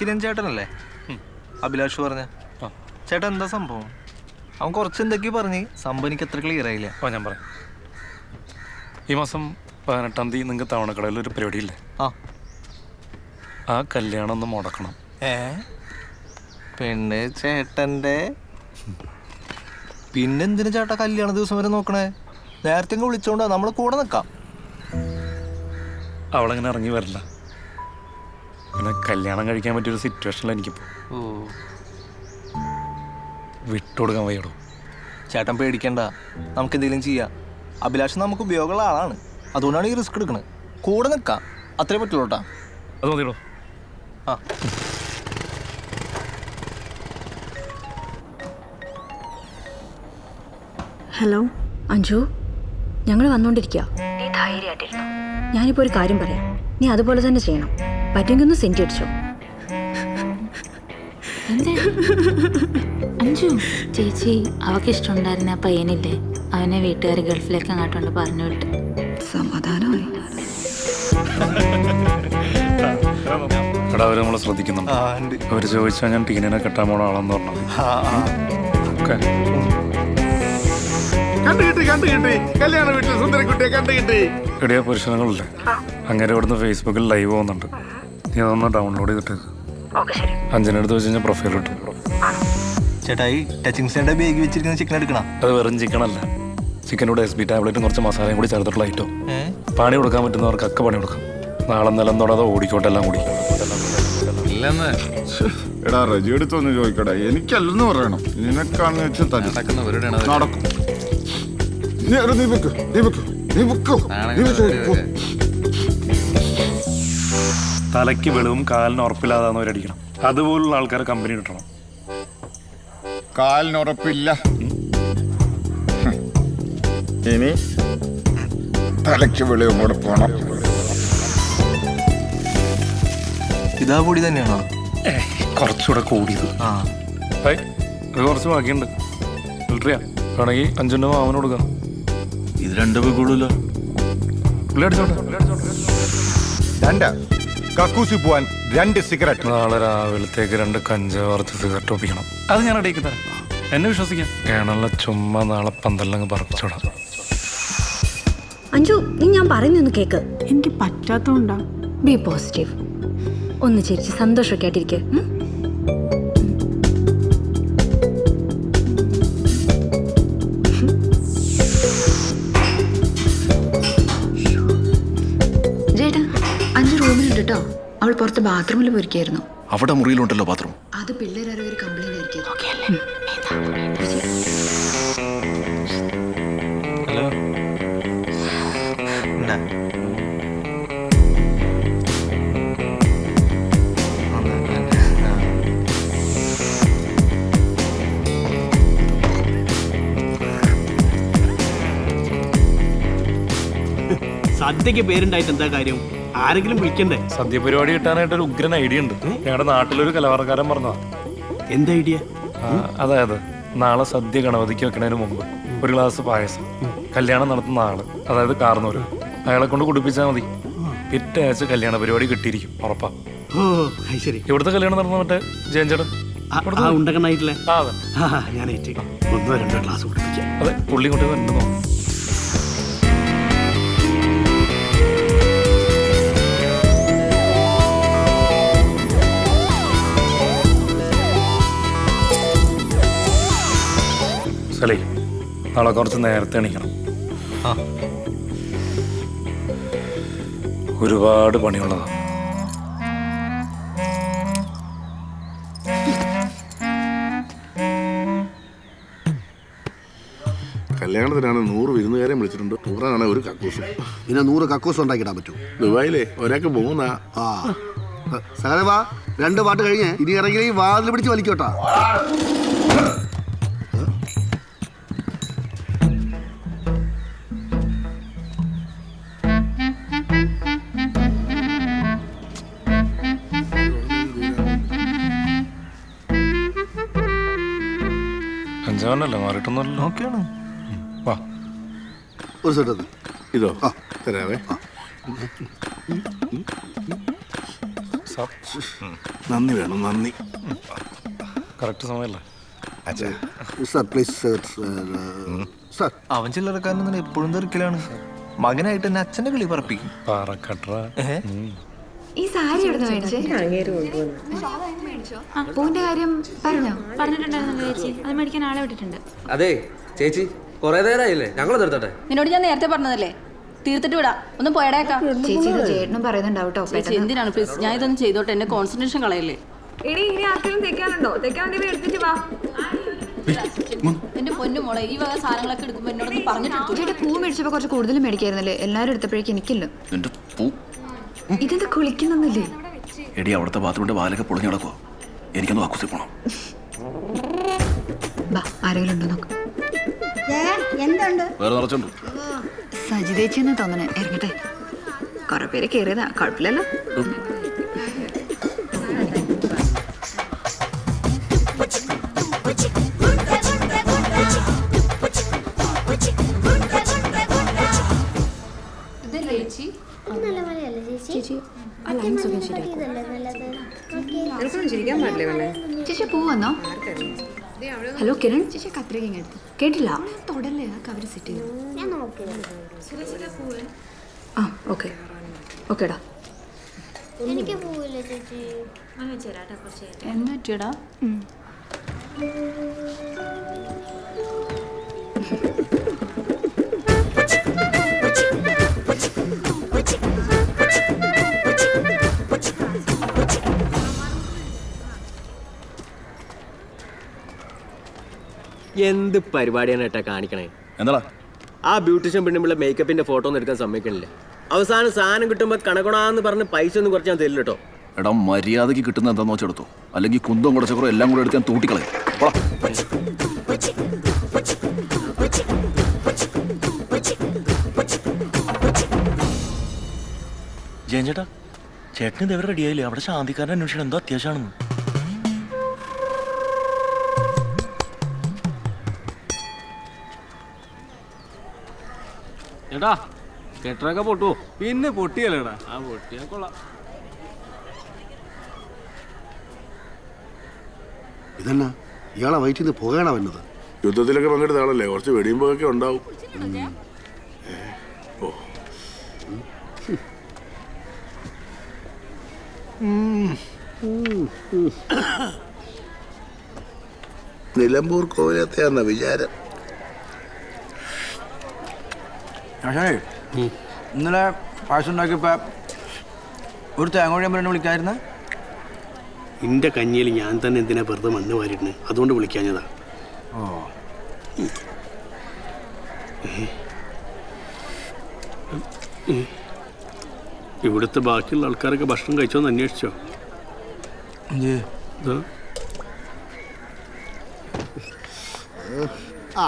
കിരൺ ചേട്ടനല്ലേ അഭിലാഷ് പറഞ്ഞ. ചേട്ടൻ എന്താ സംഭവം? അവൻ കുറച്ച് എന്തൊക്കെയോ പറഞ്ഞ്. സംഭവം എനിക്ക് അത്ര ക്ലിയർ ആയില്ല. ഓ ഞാൻ പറയാം. ഈ മാസം പതിനെട്ടാം തീയതി നിങ്ങൾക്ക് തവണക്കടയിൽ ഒരു പരിപാടി ഇല്ലേ ആ. ആ കല്യാണം ഒന്ന് മുടക്കണം. ഏ? പെണ്ണ് ചേട്ടന്റെ പിന്നെന്തിനു ചേട്ടാ കല്യാണ ദിവസം വരെ നോക്കണേ? നേരത്തെ വിളിച്ചോണ്ടാ നമ്മൾ കൂടെ നിൽക്കാം അവളങ്ങനെ ഇറങ്ങി വരില്ല. പിന്നെ കല്യാണം കഴിക്കാൻ പറ്റിയൊരു സിറ്റുവേഷനിൽ എനിക്കിപ്പോൾ ഓ. വിട്ടുകൊടുക്കാൻ വയ്യടോ. ചേട്ടൻ പേടിക്കണ്ട. നമുക്ക് എന്തെങ്കിലും ചെയ്യാം. അഭിലാഷ് നമുക്ക് ഉപയോഗമുള്ള ആളാണ്. അതുകൊണ്ടാണ് ഈ റിസ്ക് എടുക്കുന്നത് കൂടെ നിൽക്കാം. അത്രേ പറ്റുള്ളൂ കേട്ടാ. അത് മതിയടോ. ആ. ഹലോ അഞ്ജു. ഞങ്ങൾ വന്നുകൊണ്ടിരിക്കുക നീ ധൈര്യമായിട്ടിരുന്നു ഞാനിപ്പോൾ ഒരു കാര്യം പറയാം. നീ അതുപോലെ തന്നെ ചെയ്യണം. പറ്റുമെങ്കിൽ ഒന്ന് സെന്റി അടിച്ചോ. അഞ്ചു ചേച്ചി അവക്ക് ഇഷ്ടമുണ്ടായിരുന്ന ആ പയ്യനില്ലേ? അവനെ വീട്ടുകാർ ഗൾഫിലേക്ക് അങ്ങോട്ടുണ്ട് പറഞ്ഞു വിട്ട്. സമാധാനമായി. എടാ അവർ നമ്മളെ ശ്രദ്ധിക്കുന്നുണ്ട്. അവർ ചോദിച്ചാൽ ഞാൻ ടീനിനെ കെട്ടാൻ പോണ ആളെന്ന് പറഞ്ഞു. ഓക്കെ. കണ്ടു കിട്ടി കണ്ടു കിട്ടി. കല്യാണ വീട്ടിൽ സുന്ദരക്കുട്ടിയെ കണ്ടു കിട്ടി. എടിയ പുരുഷനങ്ങളില്ലേ അങ്ങനെ ഇവിടുന്ന് ഫേസ്ബുക്കിൽ ലൈവ് പോകുന്നുണ്ട്. നീ അതൊന്ന് ഡൗൺലോഡ് ചെയ്തിട്ട് അഞ്ചിനടുത്ത് വെച്ച് കഴിഞ്ഞാൽ പ്രൊഫൈൽ കിട്ടും ചേട്ടാ ഈ ടച്ചിങ് സെന്റെ ബേഗ് വെച്ചിരിക്കുന്ന ചിക്കൻ എടുക്കണം? അത് വെറും ചിക്കനല്ല ചിക്കനോട് എസ് ബി ടാബ്ലറ്റും കുറച്ച് മസാലയും കൂടി ചേർത്തിട്ടുള്ള ഐറ്റോ പണി കൊടുക്കാൻ പറ്റുന്നവർക്ക് ഒക്കെ പണി കൊടുക്കാം. നാളെ നിലം തൊടാതെ ഓടിക്കോട്ടെ എല്ലാം കൂടി. ഇല്ലെന്ന്. എടാ റജി എടുത്തൊന്ന് ചോദിക്കടാ. എനിക്കല്ലെന്ന് പറയണം. നിനക്കാണെന്ന് വെച്ചാൽ തന്നെ നടക്കും. നീ വെക്ക്. നീ വെക്ക്. നീ വെക്കോ. നീ. തലയ്ക്ക് വെളിവും കാലിന് ഉറപ്പില്ലാതാന്നവരടിക്കണം അതുപോലുള്ള ആൾക്കാരെ കമ്പനി കിട്ടണം. കാലിനുറപ്പില്ല. ഇനി തലയ്ക്ക് വെളിവും കൂടെ പോണം. ഇതാ കൂടി തന്നെയാണോ? കുറച്ചുകൂടെ കൂടിയത്. ആ. ഏയ്, ഇത് കുറച്ച് ബാക്കിയുണ്ട്. ഫിൽട്ടറിയാ. വേണമെങ്കിൽ അഞ്ചെണ്ണം മാവന് കൊടുക്കാം. ഇത് രണ്ടു കൂടുതലോ പുള്ളി അടിച്ചോട്ടെ. രണ്ട്. കക്കൂസി പോവാൻ രണ്ട് സിഗരറ്റ്. നാളെ രാവിലത്തേക്ക് രണ്ട് കഞ്ചാവ് വറുത്ത് സിഗരറ്റ് ഒപ്പിക്കണം. അത് ഞാൻ ഇടയ്ക്ക് തരാം എന്നെ വിശ്വസിക്കാം. കേണല്ല ചുമ്മാ നാളെ പന്തലങ്ങ് പറപ്പിച്ചോടാം. അഞ്ജു നീ ഞാൻ പറയുന്നൊന്ന് കേക്ക്. എനിക്ക് പറ്റാത്തോണ്ടാ. ബി പോസിറ്റീവ് ഒന്ന് ചിരിച്ച് സന്തോഷമൊക്കെ ആയിട്ടിരിക്കെ. ബാത്റൂമിൽ പോയിരിക്കായിരുന്നു. അവിടെ മുറിയിലുണ്ടല്ലോ ബാത്റൂം. അത് പിള്ളേരാരോ സദ്യക്ക് പേരുണ്ടായിട്ട് എന്താ കാര്യം? ആരെങ്കിലും വിളിക്കണ്ടേ? സദ്യ പരിപാടി കിട്ടാനായിട്ട് ഒരു ഉഗ്രൻ ഐഡിയ ഉണ്ട്. ഞങ്ങളുടെ നാട്ടിലൊരു കലാകാരൻ പറഞ്ഞതാ. എന്ത് ഐഡിയ? അതായത് നാളെ സദ്യ ഗണപതിക്ക് വെക്കണതിന് മുമ്പ് ഒരു ഗ്ലാസ് പായസം കല്യാണം നടത്തുന്ന ആൾ അതായത് കാർന്നൂര് അയാളെ കൊണ്ട് കുടിപ്പിച്ചാൽ മതി. പിറ്റേ ആഴ്ച കല്യാണ പരിപാടി കിട്ടിയിരിക്കും ഉറപ്പാ. ശരി. ഇവിടുത്തെ കല്യാണം നടന്നു മറ്റേ ജയഞ്ചേട്ടൻ ആ ആ ഞാൻ ഒന്നോ രണ്ടോ ഗ്ലാസ് കുടിപ്പിക്കാം. അതെ പുള്ളി കൊണ്ട് സലേ നാളെ കുറച്ച് നേരത്തെ എണീക്കണം. ഒരുപാട് പണിയുള്ളതാണ് കല്യാണത്തിനാണ് നൂറ് വിരുന്നുകാരെ വിളിച്ചിട്ടുണ്ട്. ടൂറാണ് ഒരു കക്കൂസും. പിന്നെ നൂറ് കക്കൂസ് ഉണ്ടാക്കിടാൻ പറ്റും. ദുബായിലേ ഒരാൾക്ക് മൂന്നാ. ആ. സാറേ വാ രണ്ട് പാട്ട് കഴിഞ്ഞ് ഇനി ഇറങ്ങി വാതിൽ പിടിച്ച് വലിക്കോട്ടാ. അഞ്ചാവനല്ലേ മാറിയിട്ടൊന്നുമല്ലോ. ഓക്കെയാണ്. വാ. ഒരു സെറ്റ് ഇതോ. തരാവേ. സാർ നന്ദി വേണം നന്ദി. കറക്റ്റ് സമയമല്ലേ? സാർ പ്ലീസ് സാർ അവൻ ചില്ലറക്കാരൻ എപ്പോഴും തെറിക്കലാണ് മകനായിട്ട് തന്നെ അച്ഛന്റെ കിളി പറപ്പിക്കും. പാറക്കട്ട ഈ സാരി എവിടെ മേടിച്ചേ? പൂവിന്റെ കാര്യം പറഞ്ഞോ? പറഞ്ഞിട്ടുണ്ടായിരുന്നു ചേച്ചി. അത് മേടിക്കാൻ ആളെ വിട്ടിട്ടുണ്ട്. അതെ ചേച്ചി കൊറേ നേരമായില്ലേ ഞങ്ങൾ നിർത്തട്ടെ നിന്നോട് ഞാൻ നേരത്തെ പറഞ്ഞതല്ലേ? തീർത്തിട്ട് വിടാം. ഒന്ന് പോയടേക്കാം ചേച്ചി ഇത് ചേട്ടനും പറയുന്നുണ്ടാവും കേട്ടോ ചേച്ചി എന്തിനാണ്? പ്ലീസ് ഞാൻ ഇതൊന്നും ചെയ്തോട്ടെ. എന്റെ കോൺസെൻട്രേഷൻ കളയല്ലേ? ഇനി ഇനി ആർക്കെങ്കിലും തെക്കാനുണ്ടോ? തെക്കാൻ വേണ്ടി എടുത്തിട്ട് വാ. എന്റെ പൊന്നു മോളെ ഈ വക സാധനങ്ങളൊക്കെ എടുക്കുമ്പോ എന്നോടൊന്ന് പറഞ്ഞിട്ടെടുത്തു ചേട്ടാ പൂ മേടിച്ചപ്പോ കുറച്ച് കൂടുതൽ മേടിക്കായിരുന്നല്ലേ? എല്ലാരും എടുത്തപ്പോഴേക്കും എനിക്കില്ല. നിന്റെ പൂ ഇതെന്താ കുളിക്കുന്നൊന്നുമില്ലേ? എടി അവിടുത്തെ ബാത്റൂമിന്റെ വാലൊക്കെ പൊളിഞ്ഞു കിടക്കുവോ. എനിക്കൊന്ന് വാക്കുസി പോണം. ബാ ആരെങ്കിലും ഉണ്ടോ നോക്ക്. വേറെ നിറച്ചുണ്ട്. സജിതേച്ചി എന്ന് തോന്നണേ. ഇറങ്ങട്ടെ. കുറെ പേര് കയറിയതാ. കുഴപ്പമില്ലല്ലോ. ചേച്ചി? ചേച്ചി. പോവെന്നോ ഹലോ കിരൺ. ചേച്ചി കത്രിക എടുത്തു. കേട്ടില്ല? തൊടല്ലേ? ആ കവർ സെറ്റ് ചെയ്തു. ആ ഓക്കെ. ഓക്കേടാ. എനിക്ക് എന്ത് പരിപാടിയാണ് ഏട്ടാ കാണിക്കണേ? എന്താ ആ ബ്യൂട്ടീഷ്യൻ പെണ്ണുമ്പിള്ള മേക്കപ്പിന്റെ ഫോട്ടോ ഒന്നും എടുക്കാൻ സമ്മതിക്കണില്ല? അവസാനം സാധനം കിട്ടുമ്പോ കണക്കണാന്ന് പറഞ്ഞ് പൈസ ഒന്നും കുറച്ച് ഞാൻ തരില്ല കേട്ടോ. എടാ മര്യാദയ്ക്ക് കിട്ടുന്ന എന്താന്ന് വെച്ചെടുത്തോ അല്ലെങ്കിൽ കുന്തം കുടച്ചക്കുറോ എല്ലാം കൂടെ എടുത്ത് ഞാൻ തൂട്ടിക്കളയും. ജയൻ ചേട്ടാ ചേട്ടന് ഇതെവിടെ റെഡിയായില്ലേ അവിടെ ശാന്തിക്കാരൻ അന്വേഷണം എന്തോ അത്യാവശ്യമാണെന്ന്. ചേട്ടാ കെട്ടറൊക്കെ പൊട്ടുവോ? പിന്നെ പൊട്ടിയല്ലേടാ ആ പൊട്ടിയാ കൊള്ളാം. ഇതെന്നാ? ഇയാളെ വയറ്റിൽ നിന്ന് പുകയാണോ വന്നത് യുദ്ധത്തിലൊക്കെ പങ്കെടുത്ത ആളല്ലേ? കുറച്ച് വെടിയുമ്പോഴൊക്കെ ഉണ്ടാവും. നിലമ്പൂർ കോവിലത്തെയാന്ന വിചാരം. ഇന്നലെ പായസം ഉണ്ടാക്കിയപ്പോ ഒരു തേങ്ങോഴി അമ്മ വിളിക്കായിരുന്നു? എന്റെ കഞ്ഞിയിൽ ഞാൻ തന്നെ എന്തിനാ വെറുതെ മണ്ണ് വാരിയിട്ടുണ്ട് അതുകൊണ്ട് വിളിക്കാഞ്ഞതാ. ഓ. ഇവിടുത്തെ ബാക്കിയുള്ള ആൾക്കാരൊക്കെ ഭക്ഷണം കഴിച്ചോന്ന് അന്വേഷിച്ചോ. ആ.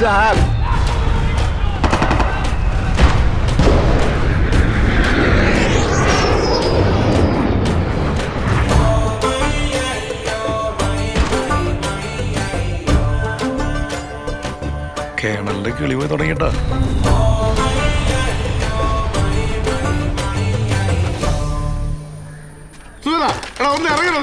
സാബ് കേണലിന്റെ കിളി പോയി തുടങ്ങിട്ടാ ഒന്ന് ഇറങ്ങണം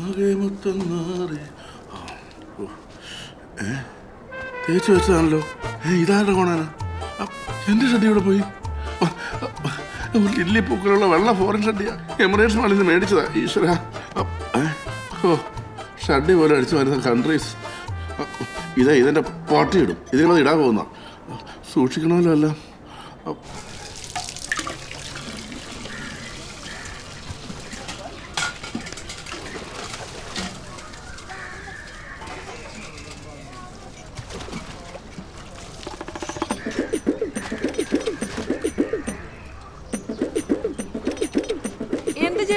ആകെ മൊത്തം നാറി ഏ? വെച്ചതാണല്ലോ. ഇതാരുടെ കോണാണ്? എന്റെ ഷഡ്ഡി ഇവിടെ പോയി? ലില്ലി പൂക്കളുള്ള വെള്ള ഫോറിൻ ഷഡിയാ എമിറേറ്റ്സ് മാളിൽ നിന്ന് മേടിച്ചതാ ഈശ്വര. ഓ ഷഡ്ഡി പോലെ അടിച്ചു വരുന്ന കൺട്രീസ് ഇതാ ഇതെന്റെ പാട്ടി ഇടും. ഇതിനത് ഇടാൻ പോകുന്ന സൂക്ഷിക്കണമല്ലോ അല്ല ആ, എന്ത്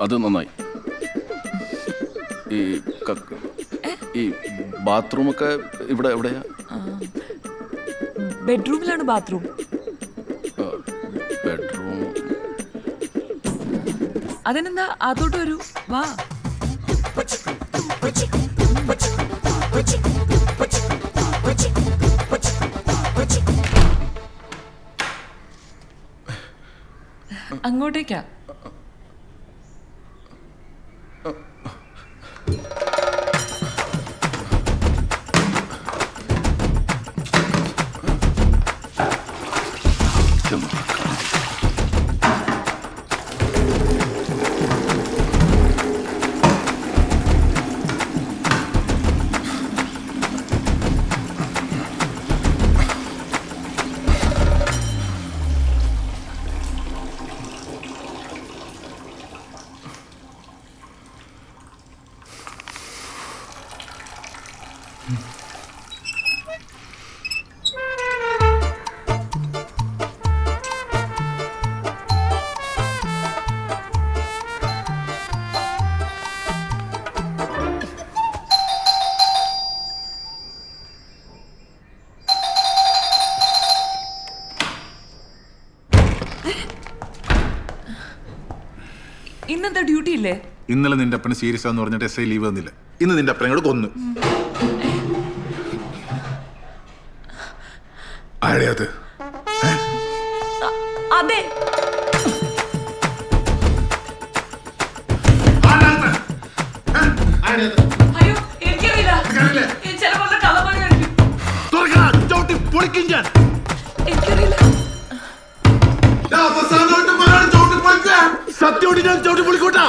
അത് നന്നായി. ഈ കക്ക് ഈ ബാത്റൂമൊക്കെ ഇവിടെ എവിടെയാ? ബെഡ്റൂമിലാണ് ബാത്റൂം. ബെഡ്റൂം. അതിനെന്താ? അതോട്ട് വരൂ. വാ. അങ്ങോട്ടേക്കാ. ഇല്ലേ ഇന്നലെ നിന്റെ അപ്പന് സീരിയസ് ആന്ന് പറഞ്ഞിട്ട് എസ് ഐ ലീവ് തന്നില്ല. ഇന്ന് നിന്റെ അപ്പനെ കൂടെ കൊന്നു. ആരെയത് അതെ? അയ്യോ എനിക്കറിയില്ല. ചിലപ്പോ കള്ളപ്പണിയായിരിക്കും എനിക്കറിയില്ല. സത്യോടി ഞാൻ ചവിട്ടി പൊളിക്കൂട്ടാ.